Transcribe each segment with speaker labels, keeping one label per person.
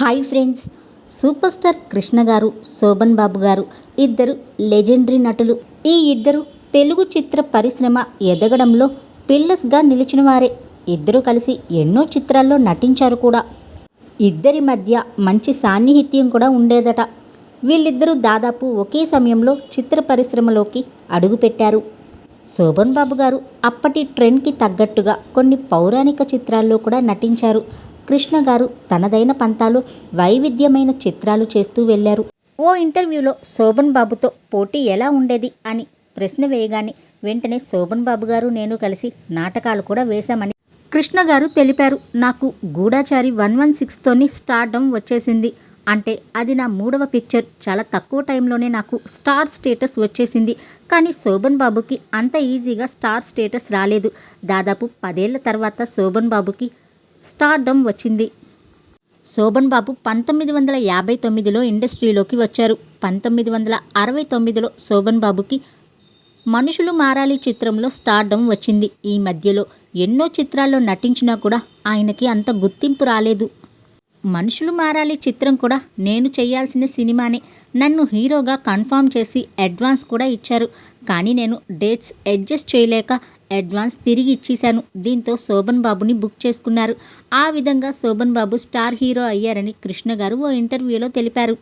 Speaker 1: Hi friends. Super star Krishna గారు శోభన్ బాబు గారు ఇద్దరు లెజెండరీ నటులు. ఈ ఇద్దరు తెలుగు చిత్ర పరిశ్రమ ఎదగడంలో పిల్లస్గా నిలిచిన వారే. ఇద్దరు కలిసి ఎన్నో చిత్రాల్లో నటించారు కూడా. ఇద్దరి మధ్య మంచి సాన్నిహిత్యం కూడా ఉండేదట. వీళ్ళిద్దరూ దాదాపు ఒకే సమయంలో చిత్ర పరిశ్రమలోకి అడుగుపెట్టారు శోభన్ బాబు గారు అప్పటి ట్రెండ్కి తగ్గట్టుగా కొన్ని పౌరాణిక చిత్రాల్లో కూడా నటించారు. కృష్ణ గారు తనదైన పంతాలు వైవిధ్యమైన చిత్రాలు చేస్తూ వెళ్ళారు. ఓ ఇంటర్వ్యూలో శోభన్ బాబుతో పోటీ ఎలా ఉండేది అని ప్రశ్న వేయగానే వెంటనే శోభన్ బాబు గారు నేను కలిసి నాటకాలు కూడా వేశామని కృష్ణ గారు తెలిపారు. నాకు గూఢాచారి వన్ వన్ సిక్స్తోని స్టార్డం వచ్చేసింది. అంటే అది నా మూడవ పిక్చర్. చాలా తక్కువ టైంలోనే నాకు స్టార్ స్టేటస్ వచ్చేసింది. కానీ శోభన్ బాబుకి అంత ఈజీగా స్టార్ స్టేటస్ రాలేదు. దాదాపు పదేళ్ళ తర్వాత శోభన్ బాబుకి స్టార్డమ్ వచ్చింది. శోభన్ బాబు పంతొమ్మిది వందల యాభై తొమ్మిదిలో ఇండస్ట్రీలోకి వచ్చారు. పంతొమ్మిది వందల అరవై తొమ్మిదిలో శోభన్ బాబుకి మనుషులు మారాలి చిత్రంలో స్టార్డమ్ వచ్చింది. ఈ మధ్యలో ఎన్నో చిత్రాల్లో నటించినా కూడా ఆయనకి అంత గుర్తింపు రాలేదు. మనుషులు మారాలి చిత్రం కూడా నేను చేయాల్సిన సినిమానే. నన్ను హీరోగా కన్ఫర్మ్ చేసి అడ్వాన్స్ కూడా ఇచ్చారు. కానీ నేను డేట్స్ అడ్జస్ట్ చేయలేక అడ్వాన్స్ తిరిగి ఇచ్చేశాను. దీంతో శోభన్ బాబుని బుక్ చేసుకున్నారు. ఆ విధంగా శోభన్ బాబు స్టార్ హీరో అయ్యారని కృష్ణ గారు ఓ ఇంటర్వ్యూలో తెలిపారు.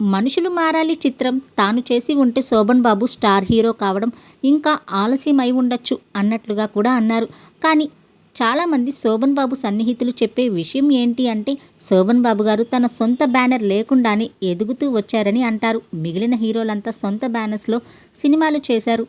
Speaker 1: మనుషులు మారాలి చిత్రం తాను చేసి ఉంటే శోభన్ బాబు స్టార్ హీరో కావడం ఇంకా ఆలస్యం అయి ఉండొచ్చు అన్నట్లుగా కూడా అన్నారు. కానీ చాలామంది శోభన్ బాబు సన్నిహితులు చెప్పే విషయం ఏంటి అంటే శోభన్ బాబు గారు తన సొంత బ్యానర్ లేకుండానే ఎదుగుతూ వచ్చారని అంటారు. మిగిలిన హీరోలంతా సొంత బ్యానర్స్లో సినిమాలు చేశారు.